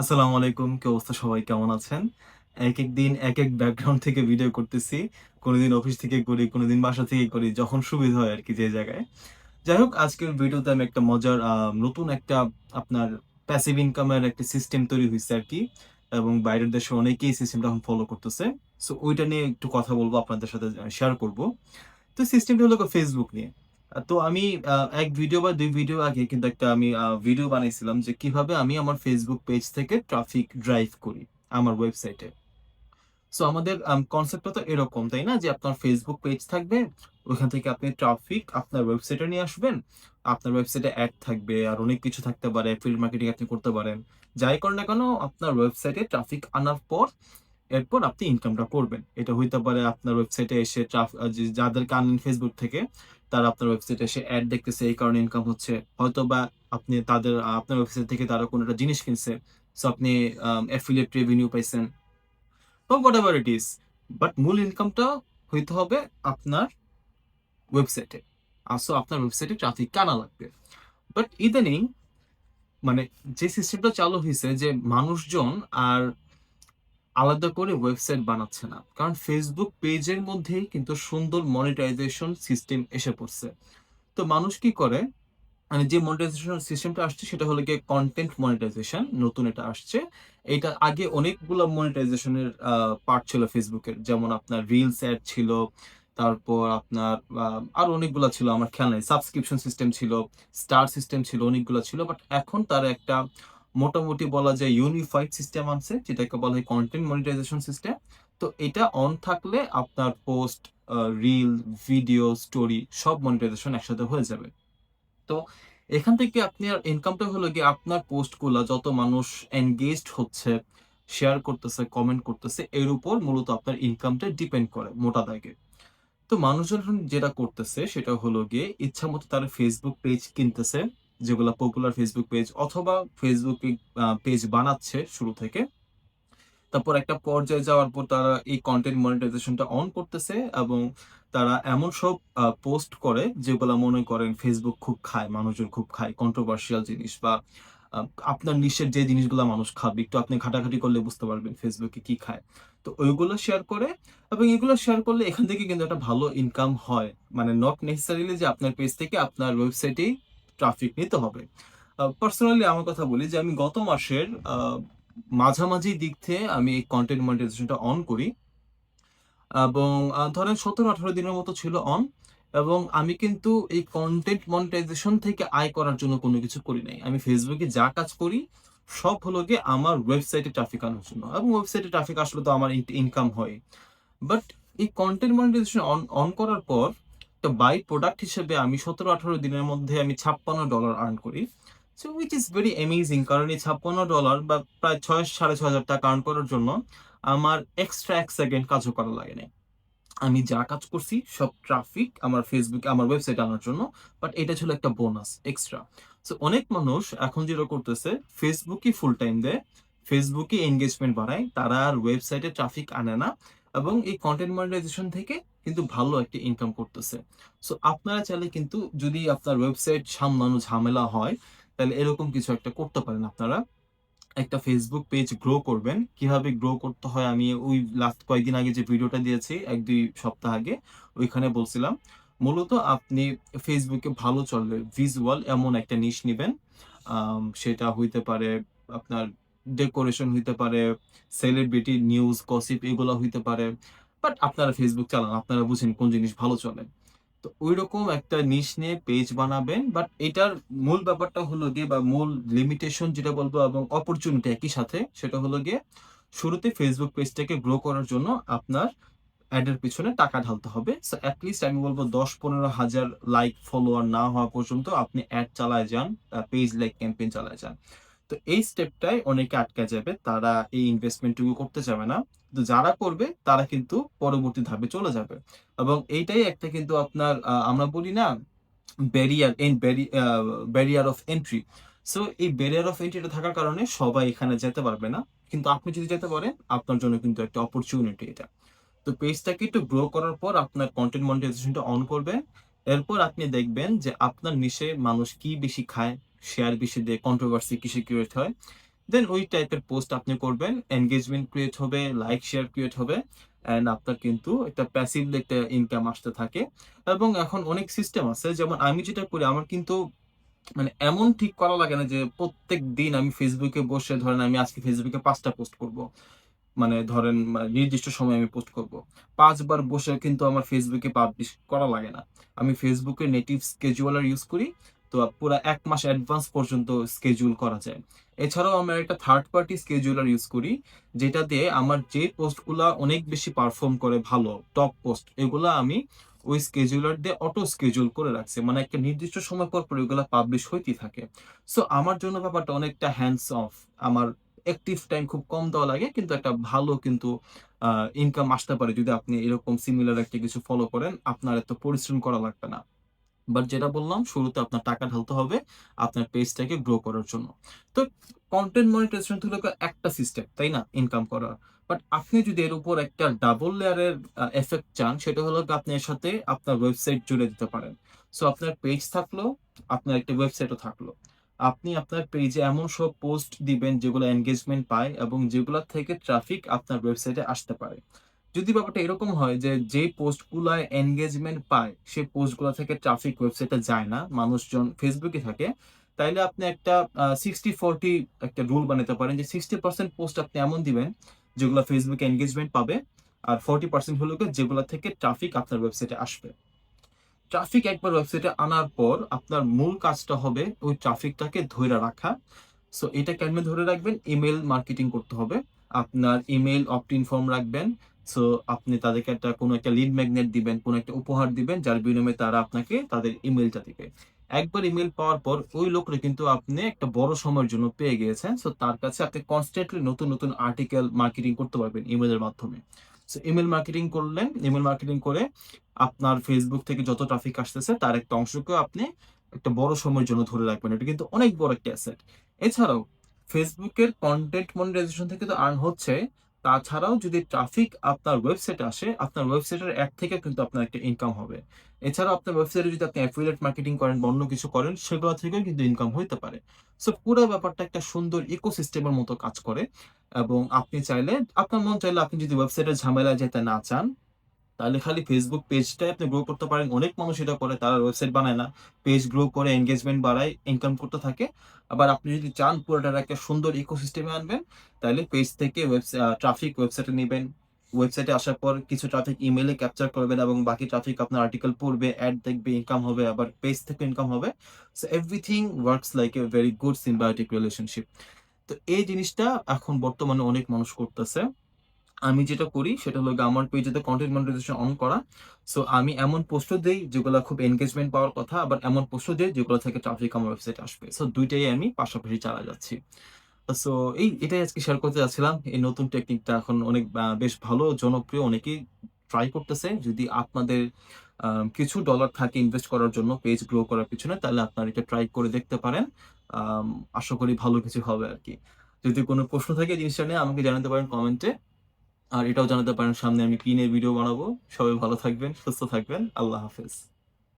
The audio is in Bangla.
আসসালামু আলাইকুম, কি অবস্থা সবাই? কেমন আছেন? এক এক দিন, এক এক ব্যাকগ্রাউন্ড থেকে ভিডিও করতেছি। কোনোদিন অফিস থেকে করি, কোনোদিন বাসা থেকে করি, যখন সুবিধা হয় আর কি যে জায়গায়। যাই হোক, আজকের ভিডিওতে আমি একটা মজার নতুন একটা আপনার প্যাসিভ ইনকামের একটা সিস্টেম তৈরি হয়েছে আর কি। এবং বাইরের দেশে অনেকেই সিস্টেমটা এখন ফলো করতেছে। সো ওইটা নিয়ে একটু কথা বলব, আপনাদের সাথে শেয়ার করব। তো সিস্টেমটা হলো ফেসবুক নিয়ে। তো আমি এক ভিডিও বা দুই ভিডিও আগে কিন্তু একটা আমি ভিডিও বানাইছিলাম যে কীভাবে আমি আমার ফেসবুক পেজ থেকে ট্রাফিক ড্রাইভ করি আমার ওয়েবসাইটে সো আমাদের কনসেপ্টটা তো এরকম, তাই না? যে আপনার ফেসবুক পেজ থাকবে ওইখান থেকে আপনি ট্রাফিক আপনার ওয়েবসাইটে নিয়ে আসবেন, আপনার ওয়েবসাইটে অ্যাড থাকবে, আর অনেক কিছু থাকতে পারে ফিল্ড মার্কেটিং আপনি করতে পারেন। যাই করেন না কেন, আপনার ওয়েবসাইটে ট্রাফিক আনার পর এরপর আপনি ইনকামটা করবেন। এটা হইতে পারে আপনার ওয়েবসাইটে এসে যাদেরকে আনলেন ফেসবুক থেকে তারা আপনার ওয়েবসাইটে এসে অ্যাড দেখতেছে, এই কারণে ইনকাম হচ্ছে। হয়তো বা আপনি তাদের আপনার ওয়েবসাইট থেকে তারা কোনো একটা জিনিস কিনছে সো আপনি অ্যাফিলিয়েট রেভিনিউ পাইছেন whatever it is but মূল ইনকামটা হইতে হবে আপনার ওয়েবসাইটে আসো আপনার ওয়েবসাইটে ট্রাফিক কানা লাগবে। বাট ইদানিং মানে যে সিস্টেমটা চালু হয়েছে যে মানুষজন আর আলাদা করে ওয়েবসাইট বানাচ্ছে না। কারণ ফেসবুক পেজের মধ্যেই কিন্তু সুন্দর মনিটাইজেশন সিস্টেম এসে পড়ছে। তো মানুষ কি করে? মানে যে মনিটাইজেশন সিস্টেমটা আসছে, সেটা হলো গিয়ে কন্টেন্ট মনিটাইজেশন নতুন এটা আসছে। এটা আগে অনেকগুলো মনিটাইজেশনের পার্ট ছিল ফেসবুকের যেমন আপনার রিলস অ্যাড ছিল, তারপর আপনার আরও অনেকগুলো ছিল, আমার খেয়াল নাই। সাবস্ক্রিপশন সিস্টেম ছিল স্টার সিস্টেম ছিল, অনেকগুলো ছিল। বাট এখন তার একটা মোটামুটি বলা যায় ইউনিফাইড সিস্টেম আনছে, যেটাকে বলা হয় কন্টেন্ট মনিটাইজেশন সিস্টেম তো এটা অন থাকলে আপনার পোস্ট রিল ভিডিও স্টোরি সব মনিটাইজেশন একসাথে হয়ে যাবে। তো এখান থেকে আপনার ইনকামটা হলো কি আপনার পোস্টগুলো যত মানুষ এনগেজড হচ্ছে শেয়ার করতেছে কমেন্ট করতেছে, এর উপর মূলত আপনার ইনকামটা ডিপেন্ড করে মোটা দাগে। তো মানুষজন যেটা করতেছে সেটা হলো গিয়ে ইচ্ছা মতো তারা ফেসবুক পেজ কিনতেছে যেগুলো পপুলার ফেসবুক পেজ অথবা ফেসবুক পেজ বানাচ্ছে শুরু থেকে। তারপর একটা পর্যায়ে যাওয়ার পর তারা এই কন্টেন্ট মনিটাইজেশনটা অন করতেছে এবং তারা এমন সব পোস্ট করে যেগুলো মনে করেন ফেসবুক খুব খায়, মানুষজন খুব খায় কন্ট্রোভার্সিয়াল জিনিস বা আপনার নিশ্চের যে জিনিসগুলো মানুষ খাবে, একটু আপনি ঘাটাঘাটি করলে বুঝতে পারবেন ফেসবুকে কি খায়। তো ওইগুলো শেয়ার করে এবং এগুলো শেয়ার করলে এখান থেকে কিন্তু একটা ভালো ইনকাম হয়। মানে নট নেসেসারিলি যে আপনার পেজ থেকে আপনার ওয়েবসাইটেই ট্রাফিক নিতে হবে। পার্সোনালি আমার কথা বলি যে আমি গত মাসের মাঝামাঝি দিক থেকে আমি এই কন্টেন্ট মনিটাইজেশনটা অন করি। এবং ধরেন সতেরো, আঠারো দিনের মতো ছিল অন এবং আমি কিন্তু এই কন্টেন্ট মনিটাইজেশন থেকে আয় করার জন্য কোনো কিছু করি নাই। আমি ফেসবুকে যা কাজ করি, সব হলো গিয়ে আমার ওয়েবসাইটে ট্রাফিক আনার জন্য। এবং ওয়েবসাইটে ট্রাফিক আসলে তো আমার ইনকাম হয়। বাট এই কন্টেন্ট মনিটাইজেশন অন অন করার পর একটা বাই প্রোডাক্ট হিসেবে আমি সতেরো, আঠারো দিনের মধ্যে আমি ছাপ্পান্ন ডলার আর্ন করি। So which is very amazing কারণ এই ছাপ্পান্ন ডলার বা প্রায় ছয়, সাড়ে ছয় হাজার টাকা আর্ন করার জন্য আমার এক্সট্রা এক সেকেন্ড কাজও করা লাগে না আমি যা কাজ করছি, সব ট্রাফিক আমার ফেসবুক আমার ওয়েবসাইট আনার জন্য বাট এটা ছিল একটা বোনাস এক্সট্রা সো অনেক মানুষ এখন যেটা করতেছে ফেসবুকই ফুল টাইম দেয় ফেসবুকে এনগেজমেন্ট বাড়ায়, তারা আর ওয়েবসাইটে ট্রাফিক আনে না, এবং এই কন্টেন্ট মনিটাইজেশন থেকে কিন্তু ভালো একটা ইনকাম করতেছে। সো আপনারা চাইলে কিন্তু যদি আপনার ওয়েবসাইট সামলানো ঝামেলা হয়, তাহলে এরকম কিছু একটা করতে পারেন আপনারা। একটা ফেসবুক পেজ গ্রো করবেন। কীভাবে গ্রো করতে হয় আমি ওই লাস্ট কয়েকদিন আগে যে ভিডিওটা দিয়েছি, এক দুই সপ্তাহ আগে, ওইখানে বলছিলাম। মূলত আপনি ফেসবুকে ভালো চলবে ভিজুয়াল এমন একটা নিশ নেবেন। সেটা হইতে পারে আপনার ডেকোরেশন হইতে পারে সেলিব্রিটি নিউজ গসিপ এগুলো হইতে পারে। বাট আপনারা ফেসবুক চালান, আপনারা বুঝেন কোন জিনিস ভালো চলে। তো ওই রকম একটা নিশ নিয়ে পেজ বানাবেন বাট এটার মূল ব্যাপারটা হলো গিয়ে বা মূল লিমিটেশন যেটা বলব এবং অপরচুনিটি একই সাথে, সেটা হলো গিয়ে শুরুতে ফেসবুক পেজটাকে গ্রো করার জন্য আপনার অ্যাডের পিছনে টাকা ঢালতে হবে। সো অ্যাটলিস্ট আমি বলব দশ পনেরো হাজার লাইক ফলোয়ার না হওয়া পর্যন্ত আপনি অ্যাড চালায় যান পেজ লাইক ক্যাম্পেইন চালায় যান। তো এই স্টেপটাই অনেকে আটকে যাবে, তারা এই ইনভেস্টমেন্টটুকু করতে যাবে না। যারা করবে, তারা কিন্তু পরবর্তী ধাপে চলে যাবে। এবং এইটাই একটা কিন্তু আপনার আমরা বলি না barrier barrier of entry so এই ব্যারিয়ার অফ এন্ট্রিটা থাকার কারণে সবাই এখানে যেতে পারবে না। কিন্তু আপনি যদি যেতে পারেন, আপনার জন্য কিন্তু একটা অপরচুনিটি এটা। তো পেজটাকে একটু গ্রো করার পর আপনার কন্টেন্ট মনিটাইজেশনটা অন করবেন এরপর আপনি দেখবেন যে আপনার নিশে মানুষ কি বেশি খায় শেয়ার বেশি দেয় কন্ট্রোভার্সি কিসে ক্রিয়েট হয়। দেন ওই টাইপের পোস্ট আপনি করবেন এনগেজমেন্ট ক্রিয়েট হবে লাইক শেয়ার ক্রিয়েট হবে অ্যান্ড আপনার কিন্তু একটা প্যাসিভলি একটা ইনকাম আসতে থাকে। এবং এখন অনেক সিস্টেম আছে, যেমন আমি যেটা করি, আমার কিন্তু মানে এমন ঠিক করা লাগে না যে প্রত্যেক দিন আমি ফেসবুকে বসে ধরেন আমি আজকে ফেসবুকে পাঁচটা পোস্ট করব। মানে ধরেন নির্দিষ্ট সময় আমি পোস্ট করব। পাঁচবার বসে কিন্তু আমার ফেসবুকে পাবলিশ করা লাগে না। আমি ফেসবুকে নেটিভ স্কেজুয়ালার ইউজ করি তো পুরো এক মাস অ্যাডভান্স পর্যন্ত স্কেজুল করা যায়। এছাড়াও আমি একটা থার্ড পার্টি স্কেজুলার ইউজ করি, যেটা দিয়ে আমার যে পোস্টগুলা অনেক বেশি পারফর্ম করে ভালো টপ পোস্ট এগুলা আমি ওই স্কেজুলার দিয়ে অটো স্কেজুল করে রাখছে। মানে একটা নির্দিষ্ট সময় পর পর ওইগুলা পাবলিশ হইতেই থাকে। সো আমার জন্য ব্যাপারটা অনেকটা হ্যান্ডস অফ আমার অ্যাক্টিভ টাইম খুব কম দেওয়া লাগে, কিন্তু একটা ভালো কিন্তু ইনকাম আসতে পারে যদি আপনি এরকম সিমিলার একটা কিছু ফলো করেন, আপনার এত পরিশ্রম করা লাগবে না। বাট যেটা বললাম, শুরুতে আপনার টাকা ঢালতে হবে আপনার পেজটাকে গ্রো করার জন্য। তো কন্টেন্ট মনিটাইজেশন হলো একটা সিস্টেম তাই না? ইনকাম করার। বাট আপনি যদি এর উপর একটা ডাবল লেয়ারের এফেক্ট চান, সেটা হলো আপনি এর সাথে আপনার ওয়েবসাইট জুড়ে দিতে পারেন। সো আপনার পেজ থাকল, আপনার একটা ওয়েবসাইটও থাকল। আপনি আপনার পেজে এমন সব পোস্ট দিবেন যেগুলো এনগেজমেন্ট পায় এবং যেগুলো থেকে ট্রাফিক আপনার ওয়েবসাইটে আসতে পারে। যদি ব্যাপারটা এরকম হয় যে যে পোস্টগুলোয় এনগেজমেন্ট পায় সেই পোস্টগুলো থেকে ট্রাফিক ওয়েবসাইটে যায় না, মানুষজন ফেসবুকে থাকে, তাইলে আপনি একটা সিক্সটি ফোরটি একটা রুল বানাতে পারেন যে সিক্সটি পার্সেন্ট পোস্ট আপনি এমন দিবেন যেগুলো ফেসবুকে এনগেজমেন্ট পাবে আর ফোরটি পার্সেন্ট হলো যেগুলো থেকে ট্রাফিক আপনার ওয়েবসাইটে আসবে। ট্রাফিক একবার ওয়েবসাইটে আনার পর আপনার মূল কাজটা হবে ওই ট্রাফিকটাকে ধরে রাখা। সো এটা কেমনে ধরে রাখবেন? ইমেল মার্কেটিং করতে হবে। আপনার ইমেল অপট ইন ফর্ম রাখবেন। সো আপনি তাদেরকে একটা, কোনো একটা লিড ম্যাগনেট দিবেন, কোনো একটা উপহার দিবেন, যার বিনিময়ে তারা আপনাকে তাদের ইমেলটা দিবে। একবার ইমেল পাওয়ার পর ওই লোকটা কিন্তু আপনি একটা বড় সময়ের জন্য পেয়ে গিয়েছেন। সো তার কাছে আপনি কনস্ট্যান্টলি নতুন নতুন আর্টিকেল মার্কেটিং করতে পারবেন ইমেলের মাধ্যমে। সো ইমেল মার্কেটিং করলেন ইমেল মার্কেটিং করে আপনার ফেসবুক থেকে যত ট্রাফিক আসতেছে, তার একটা অংশকে আপনি একটা বড় সময়ের জন্য ধরে রাখবেন। এটা কিন্তু অনেক বড় একটা অ্যাসেট এছাড়াও ফেসবুকের কন্টেন্ট মনিটাইজেশন থেকে তো আর্ন হচ্ছে তাছাড়াও যদি ট্রাফিক আপনার ওয়েবসাইট আসে, আপনার ওয়েবসাইটের অ্যাড থেকে কিন্তু আপনার একটা ইনকাম হবে। এছাড়াও আপনার ওয়েবসাইটে যদি আপনি অ্যাফিলেট মার্কেটিং করেন বা অন্য কিছু করেন, সেগুলো থেকেও কিন্তু ইনকাম হইতে পারে। সো পুরো ব্যাপারটা একটা সুন্দর ইকোসিস্টেমের মতো কাজ করে এবং আপনি চাইলে, আপনার মন চাইলে আপনি যদি ওয়েবসাইটের ঝামেলায় যেতে না চান তাহলে খালি ফেসবুক পেজটাই আপনি গ্রো করতে পারেন। অনেক মানুষ এটা করে, তারা ওয়েবসাইট বানায় না। পেজ গ্রো করে এনগেজমেন্ট বাড়ায় ইনকাম করতে থাকে। আবার আপনি যদি চান পুরোটার একটা সুন্দর ইকোসিস্টেমে আনবেন, তাহলে পেজ থেকে ওয়েবসাইট ট্রাফিক ওয়েবসাইটে নেবেন। ওয়েবসাইটে আসার পর কিছু ট্রাফিক ইমেলে ক্যাপচার করবেন এবং বাকি ট্রাফিক আপনার আর্টিকেল পড়বে অ্যাড দেখবে ইনকাম হবে, আবার পেজ থেকে ইনকাম হবে। So everything works like a very good symbiotic relationship তো এই জিনিসটা এখন বর্তমানে অনেক মানুষ করতেছে। আমি যেটা করি সেটা হলো আমার পেজেতে কন্টেন্ট মনিটাইজেশন অন করা। সো আমি এমন পোস্টও দেই যেগুলো খুব এনগেজমেন্ট পাওয়ার কথা, আবার এমন পোস্টও দেই যেগুলো থেকে ট্রাফিক আমার ওয়েবসাইট আসবে। সো দুইটাই আমি পাশাপাশি চালা যাচ্ছি। সো এই এটাই আজকে শেয়ার করতে যাচ্ছিলাম। এই নতুন টেকনিকটা এখন অনেক বেশ ভালো, জনপ্রিয়, অনেকেই ট্রাই করতেছে। যদি আপনাদের কিছু ডলার থাকে ইনভেস্ট করার জন্য পেজ গ্রো করার পিছনে, তাহলে আপনারা এটা ট্রাই করে দেখতে পারেন। আশা করি ভালো কিছু হবে আর কি। যদি কোনো প্রশ্ন থাকে জিনিসটা নিয়ে আমাকে জানাতে পারেন কমেন্টে আর এটাও জানাতে পারেন সামনে আমি কি নিয়ে ভিডিও বানাবো। সবাই ভালো থাকবেন, সুস্থ থাকবেন। আল্লাহ হাফেজ।